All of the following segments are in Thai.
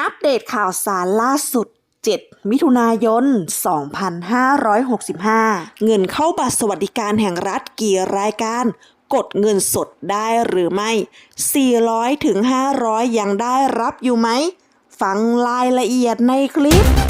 อัปเดตข่าวสารล่าสุด 7 มิถุนายน 2565 เงินเข้าบัตรสวัสดิการแห่งรัฐกี่รายการ กดเงินสดได้หรือไม่ 400ถึง500 ยังได้รับอยู่ไหม ฟังรายละเอียดในคลิป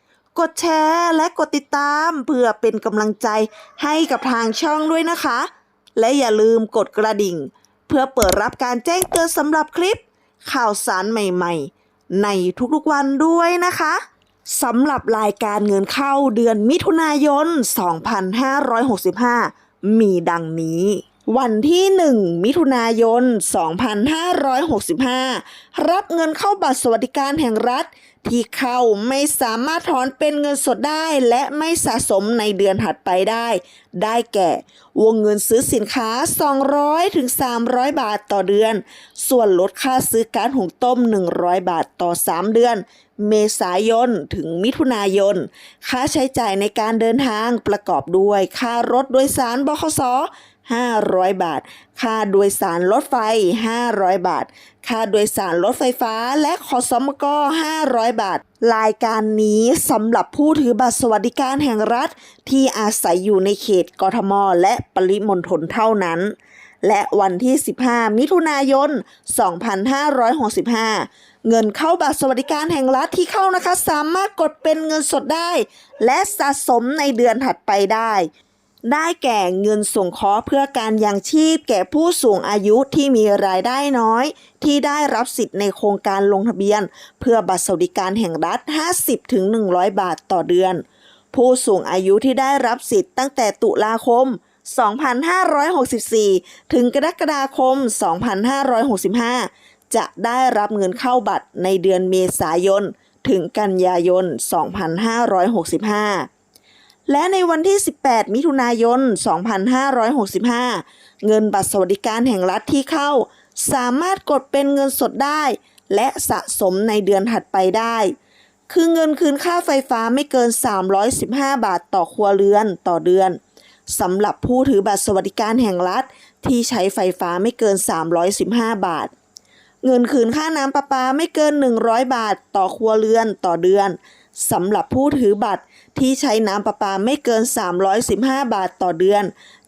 กดแชร์และกดติดตามเพื่อเป็นกำลังใจให้กับทางช่องด้วยนะคะ และอย่าลืมกดกระดิ่ง เพื่อเปิดรับการแจ้งเตือนสำหรับคลิป ข่าวสารใหม่ๆ ในทุกๆวันด้วยนะคะสำหรับรายการเงินเข้าเดือนมิถุนายน 2565 มีดังนี้วันที่ 1 มิถุนายน 2565 รับเงินเข้าบัตรสวัสดิการแห่งรัฐ ที่เข้าไม่สามารถถอนเป็นเงินสดได้และไม่สะสมในเดือนถัดไปได้ ได้แก่ วงเงินซื้อสินค้า 200ถึง300 บาทต่อเดือน ส่วนลดค่าซื้อการหุงต้ม 100 บาทต่อ 3 เดือน เมษายนถึงมิถุนายน ค่าใช้จ่ายในการเดินทางประกอบด้วย ค่ารถโดยสารบขส 500 บาท ค่าโดยสารรถไฟ 500 บาท ค่าโดยสารรถไฟฟ้าและขอสมก500 บาท รายการนี้สำหรับผู้ถือบัตรสวัสดิการแห่งรัฐ ที่อาศัยอยู่ในเขตกทม และปริมณฑลเท่านั้น และวันที่ 15 มิถุนายน 2565เงินเข้าบัตรสวัสดิการแห่งรัฐที่เข้านะคะ สามารถกดเป็นเงินสดได้ และสะสมในเดือนถัดไปได้ ได้แก่เงินส่งเคราะห์เพื่อการยังชีพ แก่ผู้สูงอายุที่มีรายได้น้อย ที่ได้รับสิทธิ์ในโครงการลงทะเบียน เพื่อบัตรสวัสดิการแห่งรัฐ 50-100 บาทต่อเดือน ผู้สูงอายุที่ได้รับสิทธิ์ตั้งแต่ตุลาคม 2564 ถึงกรกฎาคม 2565 จะได้รับเงินเข้าบัตรในเดือนเมษายน ถึงกันยายน 2565 และในวันที่ 18 มิถุนายน 2565 เงินบัตรสวัสดิการแห่งรัฐที่เข้า สามารถกดเป็นเงินสดได้ และสะสมในเดือนถัดไปได้ คือเงินคืนค่าไฟฟ้าไม่เกิน 315 บาทต่อครัวเรือนต่อเดือนสำหรับผู้ถือบัตรสวัสดิการแห่งรัฐ ที่ใช้ไฟฟ้าไม่เกิน 315 บาท เงินคืนค่าน้ำประปาไม่เกิน 100 บาทต่อครัวเรือนต่อเดือน สำหรับผู้ถือบัตรที่ใช้น้ำประปาไม่เกิน 315 บาทต่อเดือน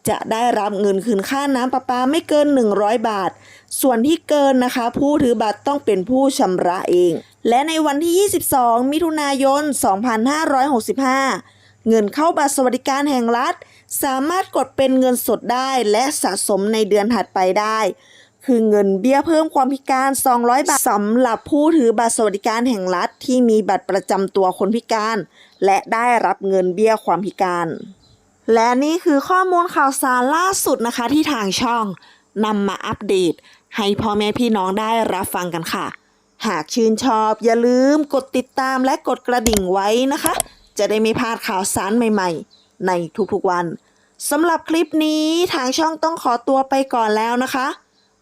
จะได้รับเงินคืนค่าน้ำประปาไม่เกิน 100 บาท ส่วนที่เกินนะคะ ผู้ถือบัตรต้องเป็นผู้ชำระเอง และในวันที่ 22 มิถุนายน 2565 เงินเข้าบัตรสวัสดิการแห่งรัฐ สามารถกดเป็นเงินสดได้และสะสมในเดือนถัดไปได้ คือเงินเบี้ยเพิ่มความพิการ 200 บาทสำหรับผู้ถือบัตรสวัสดิการแห่งรัฐที่มีบัตรประจำตัวคนพิการ และได้รับเงินเบี้ยความพิการ และนี่คือข้อมูลข่าวสารล่าสุดนะคะที่ทางช่องนำมาอัปเดต ให้พ่อแม่พี่น้องได้รับฟังกันค่ะ หากชื่นชอบอย่าลืมกดติดตามและกดกระดิ่งไว้นะคะ จะได้ไม่พลาดข่าวสารใหม่ ๆ ในทุกๆวันสำหรับคลิปนี้ทางช่องต้องขอตัวไปก่อนแล้วนะคะ